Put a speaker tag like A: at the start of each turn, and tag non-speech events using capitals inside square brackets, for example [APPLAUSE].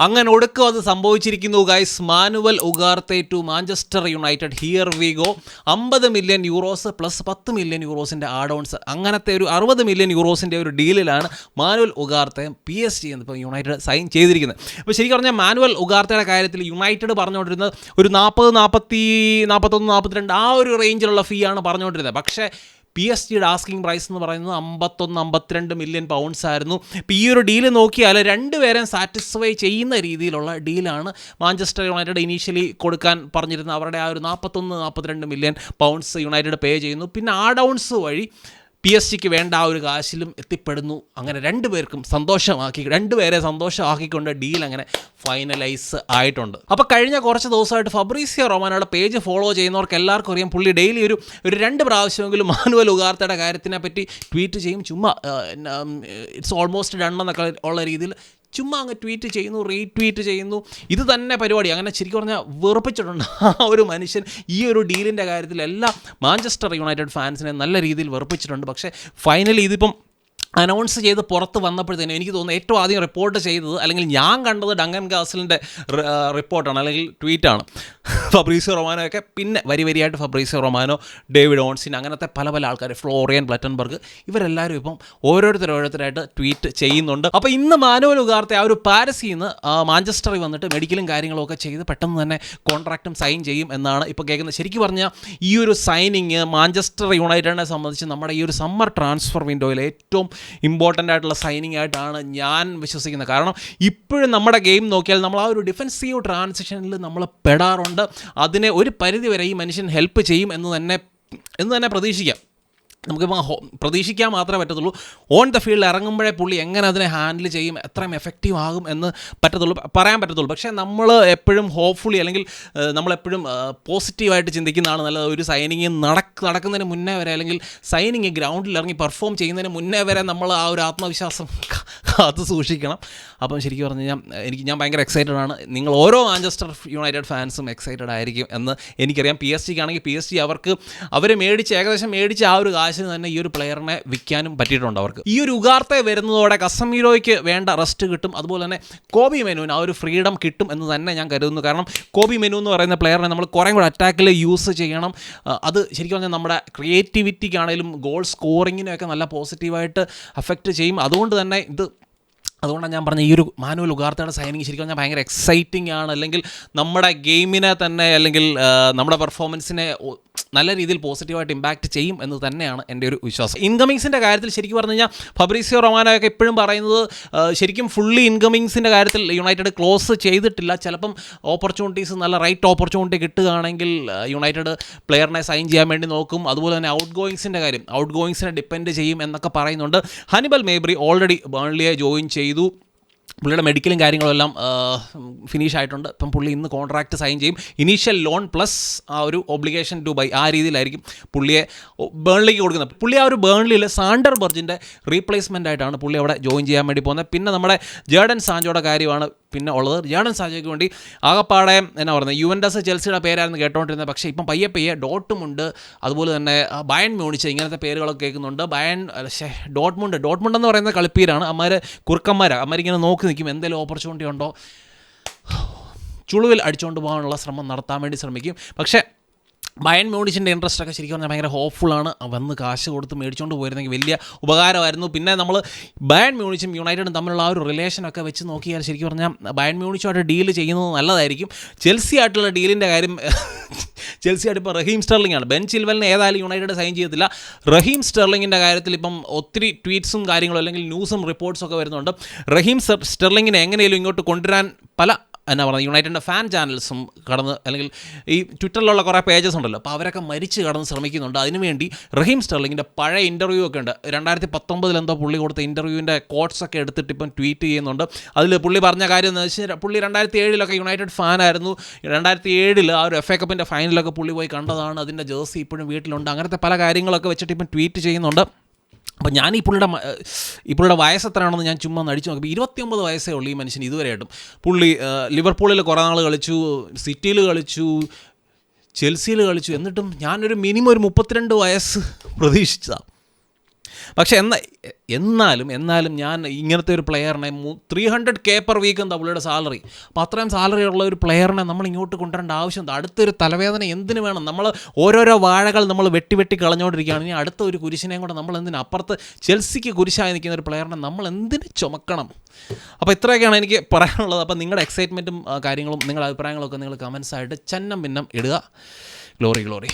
A: അങ്ങനെ ഒടുക്കം അത് സംഭവിച്ചിരിക്കുന്നു guys Manuel Ugarte to Manchester United. Here we go അമ്പത് മില്യൺ യൂറോസ് പ്ലസ് പത്ത് മില്യൺ യൂറോസിന്റെ ആഡോൺസ് അങ്ങനത്തെ ഒരു അറുപത് മില്യൺ യൂറോസിന്റെ ഒരു ഡീലിലാണ് Manuel Ugarte P S G എന്നിപ്പോൾ United sign ചെയ്തിരിക്കുന്നത്. അപ്പോൾ ശരിക്കും പറഞ്ഞാൽ മാനുവൽ ഉഗാർത്തയുടെ കാര്യത്തിൽ യുണൈറ്റഡ് പറഞ്ഞുകൊണ്ടിരുന്നത് ഒരു നാൽപ്പത് നാൽപ്പത്തി നാൽപ്പത്തൊന്ന് നാൽപ്പത്തിരണ്ട് ആ ഒരു റേഞ്ചിലുള്ള ഫീ ആണ് പറഞ്ഞുകൊണ്ടിരുന്നത്. പക്ഷേ പി എസ് ജിയുടെ ആസ്കിംഗ് പ്രൈസ് എന്ന് പറയുന്നത് അമ്പത്തൊന്ന് അമ്പത്തിരണ്ട് മില്യൺ പൗണ്ട്സ് ആയിരുന്നു. ഇപ്പോൾ ഈ ഒരു ഡീൽ നോക്കിയാൽ രണ്ടുപേരെയും സാറ്റിസ്ഫൈ ചെയ്യുന്ന രീതിയിലുള്ള ഡീലാണ് മാഞ്ചസ്റ്റർ യുണൈറ്റഡ് ഇനീഷ്യലി കൊടുക്കാൻ പറഞ്ഞിരുന്ന അവരുടെ ആ ഒരു നാൽപ്പത്തൊന്ന് നാൽപ്പത്തിരണ്ട് മില്യൺ പൗണ്ട്സ് യുണൈറ്റഡ് പേ ചെയ്യുന്നു. പിന്നെ ആ ഡൗൺസ് വഴി പി എസ് സിക്ക് വേണ്ട ആ ഒരു കാശിലും എത്തിപ്പെടുന്നു. അങ്ങനെ രണ്ടുപേർക്കും സന്തോഷമാക്കി രണ്ടുപേരെ സന്തോഷമാക്കിക്കൊണ്ട് ഡീൽ അങ്ങനെ ഫൈനലൈസ് ആയിട്ടുണ്ട്. അപ്പോൾ കഴിഞ്ഞ കുറച്ച് ദിവസമായിട്ട് ഫബ്രീസിയ റൊമാനോയുടെ പേജ് ഫോളോ ചെയ്യുന്നവർക്ക് എല്ലാവർക്കും അറിയാം. പുള്ളി ഡെയിലി ഒരു ഒരു രണ്ട് പ്രാവശ്യമെങ്കിലും മാനുവൽ ഉഗാർത്തയുടെ കാര്യത്തിനെ പറ്റി ട്വീറ്റ് ചെയ്യും. ചുമ്മാ ഇറ്റ്സ് ഓൾമോസ്റ്റ് ഡൺ എന്നൊക്കെ ഉള്ള രീതിയിൽ ചുമ്മാ അങ്ങ് ട്വീറ്റ് ചെയ്യുന്നു റീട്വീറ്റ് ചെയ്യുന്നു. ഇത് തന്നെ പരിപാടി. അങ്ങനെ ശരിക്കും പറഞ്ഞാൽ വെറുപ്പിച്ചിട്ടുണ്ട് ആ ഒരു മനുഷ്യൻ. ഈ ഒരു ഡീലിന്റെ കാര്യത്തിൽ എല്ലാ മാഞ്ചസ്റ്റർ യുണൈറ്റഡ് ഫാൻസിനെ നല്ല രീതിയിൽ വെറുപ്പിച്ചിട്ടുണ്ട്. പക്ഷേ ഫൈനലി ഇതിപ്പം അനൗൺസ് ചെയ്ത് പുറത്ത് വന്നപ്പോഴത്തേനും എനിക്ക് തോന്നുന്നു ഏറ്റവും ആദ്യം റിപ്പോർട്ട് ചെയ്തത് അല്ലെങ്കിൽ ഞാൻ കണ്ടത് ഡങ്കൻ ഗാസലിന്റെ റിപ്പോർട്ടാണ് അല്ലെങ്കിൽ ട്വീറ്റാണ് ഫബ്രീസി റൊമാനോ ഒക്കെ പിന്നെ വരി വരിയായിട്ട് ഫബ്രീസി റൊമാനോ ഡേവിഡ് ഓൺസിൻ അങ്ങനത്തെ പല പല ആൾക്കാർ ഫ്ലോറിയൻ ബ്ലറ്റൻബർഗ് ഇവരെല്ലാവരും ഇപ്പം ഓരോരുത്തർ ഓരോരുത്തരായിട്ട് ട്വീറ്റ് ചെയ്യുന്നുണ്ട്. അപ്പോൾ ഇന്ന് മാനുവൽ ഉഗാർത്തെ ആ ഒരു പാരസിൽ നിന്ന് മാഞ്ചസ്റ്ററിൽ വന്നിട്ട് മെഡിക്കലും കാര്യങ്ങളും ഒക്കെ ചെയ്ത് പെട്ടെന്ന് തന്നെ കോൺട്രാക്റ്റും സൈൻ ചെയ്യും എന്നാണ് ഇപ്പോൾ കേൾക്കുന്നത്. ശരിക്കും പറഞ്ഞാൽ ഈ ഒരു സൈനിങ് മാഞ്ചസ്റ്റർ യുണൈറ്റഡിനെ സംബന്ധിച്ച് നമ്മുടെ ഈ ഒരു സമ്മർ ട്രാൻസ്ഫർ വിൻഡോയിൽ ഏറ്റവും ഇമ്പോർട്ടന്റ് ആയിട്ടുള്ള സൈനിങ് ആയിട്ടാണ് ഞാൻ വിശ്വസിക്കുന്നത്. കാരണം ഇപ്പോഴും നമ്മുടെ ഗെയിം നോക്കിയാൽ നമ്മൾ ആ ഒരു ഡിഫൻസീവ് ട്രാൻസിഷനിൽ നമ്മൾ പെടാറുണ്ട്. അതിനെ ഒരു പരിധിവരെ ഈ മനുഷ്യൻ ഹെൽപ്പ് ചെയ്യും എന്ന് തന്നെ എന്ന് തന്നെ പ്രതീക്ഷിക്കാം. നമുക്കിപ്പോൾ ഹോ പ്രതീക്ഷിക്കാൻ മാത്രമേ പറ്റത്തുള്ളൂ. ഓൺ ദ ഫീൽഡിൽ ഇറങ്ങുമ്പോഴേ പുള്ളി എങ്ങനെ അതിനെ ഹാൻഡിൽ ചെയ്യും എത്രയും എഫക്റ്റീവ് ആകും എന്ന് പറ്റത്തുള്ളൂ പറയാൻ പറ്റത്തുള്ളൂ. പക്ഷേ നമ്മൾ എപ്പോഴും ഹോപ്പ്ഫുള്ളി അല്ലെങ്കിൽ നമ്മളെപ്പോഴും പോസിറ്റീവായിട്ട് ചിന്തിക്കുന്നതാണ് നല്ലത് ഒരു സൈനിങ് നടക്ക് നടക്കുന്നതിന് മുന്നേ വരെ അല്ലെങ്കിൽ സൈനിങ് ഗ്രൗണ്ടിൽ ഇറങ്ങി പെർഫോം ചെയ്യുന്നതിന് മുന്നേ വരെ നമ്മൾ ആ ഒരു ആത്മവിശ്വാസം കാത്തു സൂക്ഷിക്കണം. അപ്പം ശരിക്കും പറഞ്ഞു കഴിഞ്ഞാൽ എനിക്ക് ഞാൻ ഭയങ്കര എക്സൈറ്റഡ് ആണ്. നിങ്ങൾ ഓരോ മാഞ്ചസ്റ്റർ യുണൈറ്റഡ് ഫാൻസും എക്സൈറ്റഡ് ആയിരിക്കും എന്ന് എനിക്കറിയാം. പി എസ് ജിക്ക് ആണെങ്കിൽ പി എസ് ജി അവർക്ക് അവർ മേടിച്ച് ഏകദേശം മേടിച്ച് ആ ഒരു കാശിന് തന്നെ ഈ ഒരു പ്ലെയറിനെ വിൽക്കാനും പറ്റിയിട്ടുണ്ട് അവർക്ക്. ഈ ഒരു ഉഗാർത്തെ വരുന്നതോടെ കസമീരോയ്ക്ക് വേണ്ട റെസ്റ്റ് കിട്ടും. അതുപോലെ തന്നെ കോബി മെനുവിന് ആ ഒരു ഫ്രീഡം കിട്ടും എന്ന് തന്നെ ഞാൻ കരുതുന്നു. കാരണം കോബി മെനു എന്ന് പറയുന്ന പ്ലെയറിനെ നമ്മൾ കുറേ കൂടെ അറ്റാക്കിൽ യൂസ് ചെയ്യണം. അത് ശരിക്കും പറഞ്ഞാൽ നമ്മുടെ ക്രിയേറ്റിവിറ്റിക്കാണെങ്കിലും ഗോൾ സ്കോറിങ്ങിനെയൊക്കെ നല്ല പോസിറ്റീവായിട്ട് അഫക്റ്റ് ചെയ്യും. അതുകൊണ്ട് തന്നെ ഇത് അതുകൊണ്ടാണ് ഞാൻ പറഞ്ഞ ഈ ഒരു മാനുവൽ ഉഗാർത്തയുടെ സൈനിങ് ശരിക്കും പറഞ്ഞാൽ ഭയങ്കര എക്സൈറ്റിംഗ് ആണ്. അല്ലെങ്കിൽ നമ്മുടെ ഗെയിമിനെ തന്നെ അല്ലെങ്കിൽ നമ്മുടെ പെർഫോമൻസിനെ നല്ല രീതിയിൽ പോസിറ്റീവായിട്ട് ഇമ്പാക്റ്റ് ചെയ്യും എന്ന് തന്നെയാണ് എന്റെ ഒരു വിശ്വാസം. ഇൻകമിങ്സിന്റെ കാര്യത്തിൽ ശരിക്കും പറഞ്ഞു കഴിഞ്ഞാൽ ഫബ്രീസിയോ റൊമാനോയൊക്കെ എപ്പോഴും പറയുന്നത് ശരിക്കും ഫുള്ളി ഇൻകമിങ്സിന്റെ കാര്യത്തിൽ യുണൈറ്റഡ് ക്ലോസ് ചെയ്തിട്ടില്ല. ചിലപ്പം ഓപ്പർച്യൂണിറ്റീസ് നല്ല റൈറ്റ് ഓപ്പർച്യൂണിറ്റി കിട്ടുകയാണെങ്കിൽ യുണൈറ്റഡ് പ്ലെയറിനെ സൈൻ ചെയ്യാൻ വേണ്ടി നോക്കും. അതുപോലെ തന്നെ ഔട്ട് ഗോയിങ്സിന്റെ കാര്യം ഔട്ട് ഗോയിങ്സിനെ ഡിപ്പെൻഡ് ചെയ്യും എന്നൊക്കെ പറയുന്നുണ്ട്. ഹനിബൽ മേബ്രി ഓൾറെഡി ബേൺലിയെ ജോയിൻ ചെയ്തു. പുള്ളിയുടെ മെഡിക്കലും കാര്യങ്ങളും എല്ലാം ഫിനിഷ് ആയിട്ടുണ്ട്. ഇപ്പം പുള്ളി ഇന്ന് കോൺട്രാക്റ്റ് സൈൻ ചെയ്യും. ഇനീഷ്യൽ ലോൺ പ്ലസ് ആ ഒരു ഒബ്ലിഗേഷൻ ടു ബൈ ആ രീതിയിലായിരിക്കും പുള്ളിയെ ബേണിലേക്ക് കൊടുക്കുന്നത്. പുള്ളി ആ ഒരു ബേണിലിൽ സാണ്ടർ ബർജിന്റെ റീപ്ലേസ്മെന്റ് ആയിട്ടാണ് പുള്ളി അവിടെ ജോയിൻ ചെയ്യാൻ വേണ്ടി പോകുന്നത്. പിന്നെ നമ്മുടെ ജേഡൻ സാഞ്ചോയുടെ കാര്യമാണ് പിന്നെ ഉള്ളത് ജേഡൻ സാജോയ്ക്ക് വേണ്ടി ആകപ്പാടെ എന്നാ പറയുന്നത് യുവൻഡസ് ചെൽസിയുടെ പേരായിരുന്നു കേട്ടോണ്ടിരുന്നത്. പക്ഷേ ഇപ്പം പയ്യെ പയ്യെ ഡോട്ടുമുണ്ട് അതുപോലെ തന്നെ ബയൺ മ്യൂണിച്ച് ഇങ്ങനത്തെ പേരുകളൊക്കെ കേൾക്കുന്നുണ്ട്. Bayern Dortmund. ഡോട്ട്മുണ്ട് എന്ന് പറയുന്ന കളിപ്പീരാണ്. അമ്മമാർ കുറുക്കന്മാരാണ് ഇങ്ങനെ നോക്കി നിൽക്കും എന്തെങ്കിലും ഓപ്പർച്യൂണിറ്റി ഉണ്ടോ? [SIGHS] ചുളുവിൽ അടിച്ചുകൊണ്ട് പോകാനുള്ള ശ്രമം നടത്താൻ വേണ്ടി ശ്രമിക്കും. പക്ഷേ ബയൺ മ്യൂണിച്ചിന്റെ ഇൻട്രസ്റ്റ് ഒക്കെ ശരിക്കും പറഞ്ഞാൽ ഭയങ്കര ഹോപ്പ്ഫുള്ളാണ് വന്ന് കാശ് കൊടുത്ത് മേടിച്ചുകൊണ്ട് പോയിരുന്നെങ്കിൽ വലിയ ഉപകാരമായിരുന്നു. പിന്നെ നമ്മൾ ബയൻ മ്യൂണിച്ചും യുണൈറ്റഡും തമ്മിലുള്ള ആ ഒരു റിലേഷനൊക്കെ വെച്ച് നോക്കിയാൽ ശരിക്കും പറഞ്ഞാൽ ബയൻ മ്യൂണിച്ചുമായിട്ട് ഡീൽ ചെയ്യുന്നത് നല്ലതായിരിക്കും. ചെൽസി ആയിട്ടുള്ള ഡീലിന്റെ കാര്യം [LAUGHS] ചെൽസി ആയിട്ട് ഇപ്പോൾ റഹീം സ്റ്റെർലിംഗ് ആണ്. ബെൻ ചിൽവലിനെ ഏതായാലും യുണൈറ്റഡ് സൈൻ ചെയ്യത്തില്ല റഹീം സ്റ്റെർലിങ്ങിന്റെ കാര്യത്തിൽ ഇപ്പം ഒത്തിരി ട്വീറ്റ്സും കാര്യങ്ങളും അല്ലെങ്കിൽ ന്യൂസും റിപ്പോർട്ട്സും ഒക്കെ വരുന്നുണ്ട്. റഹീം സ്റ്റെർ- സ്റ്റെർലിങ്ങിനെ എങ്ങനെയും ഇങ്ങോട്ട് കൊണ്ടുവരാൻ പല എന്നാ പറയുന്നത് യുണൈറ്റഡിന്റെ ഫാൻ ചാനൽസും കടന്ന് അല്ലെങ്കിൽ ഈ ട്വിറ്ററിലുള്ള കുറേ പേജസ് ഉണ്ടല്ലോ. അപ്പോൾ അവരൊക്കെ മരിച്ച് കടന്ന് ശ്രമിക്കുന്നുണ്ട്. അതിനുവേണ്ടി റഹീം സ്റ്റെർലിങ്ങിന്റെ പഴയ ഇന്റർവ്യൂ ഒക്കെ ഉണ്ട്. രണ്ടായിരത്തി പത്തൊമ്പതിൽ എന്തോ പുള്ളി കൊടുത്ത ഇന്റർവ്യൂവിന്റെ കോട്ട്സ് ഒക്കെ എടുത്തിട്ട് ഇപ്പം ട്വീറ്റ് ചെയ്യുന്നുണ്ട്. അതിൽ പുള്ളി പറഞ്ഞ കാര്യം എന്ന് വെച്ചാൽ പുള്ളി രണ്ടായിരത്തി ഏഴിലൊക്കെ യുണൈറ്റഡ് ഫാനായിരുന്നു രണ്ടായിരത്തി ഏഴിൽ ആ ഒരു എഫ് എ കപ്പിന്റെ ഫൈനലൊക്കെ പുള്ളി പോയി കണ്ടതാണ്. അതിന്റെ ജേഴ്സി ഇപ്പോഴും വീട്ടിലുണ്ട്. അങ്ങനത്തെ പല കാര്യങ്ങളൊക്കെ വെച്ചിട്ട് ഇപ്പം ട്വീറ്റ് ചെയ്യുന്നുണ്ട്. അപ്പോൾ ഞാൻ ഈ പുള്ളിയുടെ ഈ പുള്ളിയുടെ വയസ്സ് എത്രയാണെന്ന് ഞാൻ ചുമ്മാ നടിച്ചു നോക്കി ഇരുപത്തിയൊമ്പത് വയസ്സേ ഉള്ളൂ ഈ മനുഷ്യൻ ഇതുവരെയായിട്ടും പുള്ളി ലിവർപൂളിൽ കുറേ നാൾ കളിച്ചു സിറ്റിയിൽ കളിച്ചു ചെൽസിയിൽ കളിച്ചു. എന്നിട്ടും ഞാനൊരു മിനിമം ഒരു മുപ്പത്തിരണ്ട് വയസ്സ് പ്രതീക്ഷിച്ചതാണ് പക്ഷേ എന്നാൽ എന്നാലും എന്നാലും ഞാൻ ഇങ്ങനത്തെ ഒരു പ്ലെയറിനെ three hundred K per week എന്താ പുള്ളിയുടെ സാലറി അപ്പോൾ അത്രയും സാലറി ഉള്ള ഒരു പ്ലെയറിനെ നമ്മൾ ഇങ്ങോട്ട് കൊണ്ടുവരേണ്ട ആവശ്യം എന്താ അടുത്തൊരു തലവേദന എന്തിനു വേണം? നമ്മൾ ഓരോരോ വാഴകൾ നമ്മൾ വെട്ടി വെട്ടി കളഞ്ഞുകൊണ്ടിരിക്കുകയാണ്. ഇനി അടുത്ത ഒരു കുരിശിനെയും കൂടെ നമ്മൾ എന്തിനു? അപ്പുറത്ത് ചെൽസിക്ക് കുരിശായി നിൽക്കുന്ന ഒരു പ്ലെയറിനെ നമ്മൾ എന്തിന് ചുമക്കണം? അപ്പോൾ ഇത്രയൊക്കെയാണ് എനിക്ക് പറയാനുള്ളത്. അപ്പോൾ നിങ്ങളുടെ എക്സൈറ്റ്മെന്റും കാര്യങ്ങളും നിങ്ങളുടെ അഭിപ്രായങ്ങളൊക്കെ നിങ്ങൾ കമൻസ് ആയിട്ട് ചന്നം ഭിന്നം ഇടുക. Glory glory